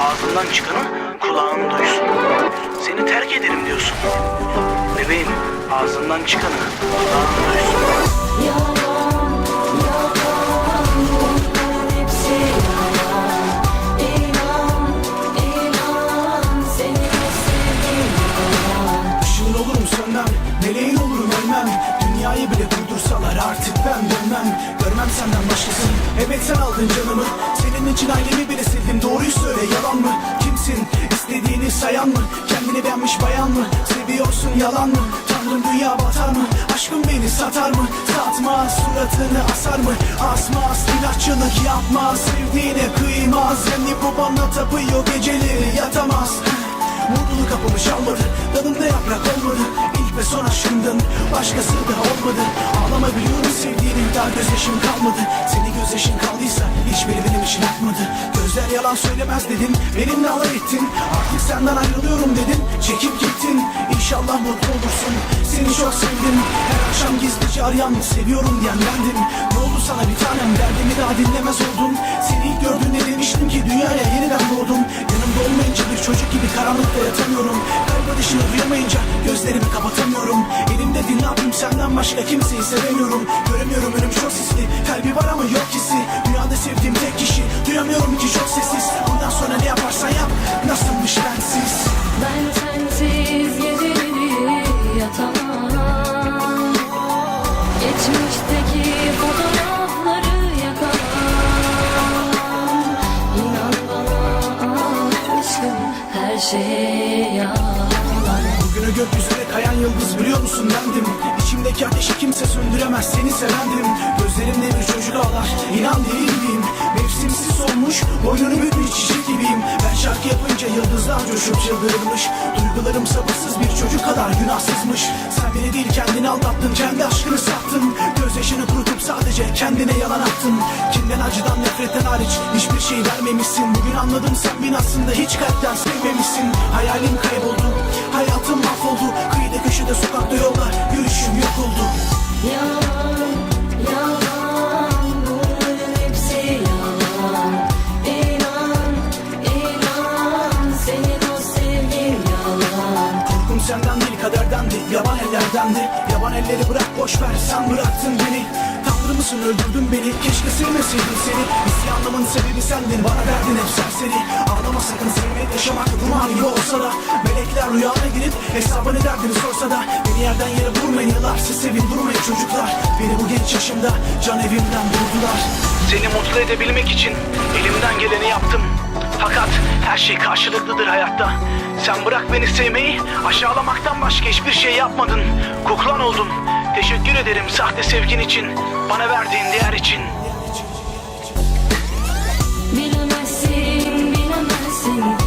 ağzından çıkanı kulağın duysun. Seni terk ederim diyorsun. Bebeğim ağzından çıkanı kulağın duysun. Yalan, inan, seni sevdim yalan. Işığın olurum sönmem, meleğin olurum ölmem Dünyayı bile durdursalar artık ben dönmem Görmem senden başkasını, evet sen aldın canımı Senin için ailemi bile sevdim, doğruyu söyle yalan mı? Kimsin, istediğini sayan mı? Kendini beğenmiş bayan mı? Seviyorsun yalan mı? Tanrım dünya batar mı? Aşkım beni satar mı? Satmaz, suratını asar mı? Asmaz, inatçılık yapmaz Sevdiğine kıymaz, kendi babamla tapıyor geceleri yatamaz Mutluluk kapımı çalmadı Dalımda yaprak olmadı Aşkımdın Başkası da olmadı. Ağlama biliyorum sevdiğini Daha gözyaşım kalmadı. Senin gözyaşın kaldıysa Hiçbiri benim için akmadı Gözler yalan söylemez dedin Benimle alay ettin. Artık senden ayrılıyorum dedin Çekip gittin. İnşallah mutlu olursun Seni çok sevdim. Her akşam gizlice arayan Seviyorum diyen bendim. Ne oldu sana bir tanem Derdimi daha dinlemez oldun Seni ilk gördüğümde demiştim ki Dünyaya yeniden doğdum çocuk gibi karanlıkta yatamıyorum. Kalp dışını duyamayınca gözlerimi kapatamıyorum. Elimde din ne yapayım? Senden başka kimseyi sevemiyorum. Göremiyorum önüm çok sisli. Kalbi var ama yok hissi. Dünyada sevdiğim tek kişi. Duyamıyorum ki çok sessiz. Bundan sonra ne yaparsan yap şey yalan. Bugünü gökyüzüne kayan yıldız biliyor musun bendim? İçimdeki ateşi kimse söndüremez seni sevendim. Gözlerimde bir çocuk ağlar inan değil miyim? Mevsimsiz olmuş boynunu bükmüş çiçek gibiyim. Ben şarkı yapınca yıldızlar coşup çıldırırmış Duygularım sabırsız bir çocuk kadar günahsızmış. Sen beni değil kendini aldattın kendi aşkını sattın. Gözyaşını kurutup sadece kendine yalan attın acıdan nefretten hariç hiçbir şey vermemişsin. Bugün anladım sen beni aslında hiç kalpten sevmemişsin. Hayalim kayboldu hayatım mahvoldu. Kıyıda köşede sokakta yolda yürüyüşüm yok oldu. Yalan, yalan, bunların hepsi yalan İnan, inan, senin o sevgin yalan Korkum senden değil kaderdendi Yaban ellerdendi. Yaban elleri bırak boş ver sen bıraktın beni Tanrı mısın? Öldürdün beni. Keşke sevmeseydim seni. İsyanımın sebebi sendin. Bana verdin hep serseri. Ağlama sakın. Sevmek yaşamak Duman gibi olsa da. Melekler rüyana girip Hesabını derdini sorsa da. Beni yerden yere vurmayın. Yıllarsa sevin. Durmayın çocuklar. Beni bu genç yaşımda Can evimden vurdular. Seni mutlu edebilmek için elimden geleni yaptım. Fakat her şey karşılıklıdır hayatta. Sen bırak beni sevmeyi, aşağılamaktan başka hiçbir şey yapmadın. Kuklan oldum. Teşekkür ederim sahte sevgin için, bana verdiğin değer için. Bilemezsin, bilemezsin.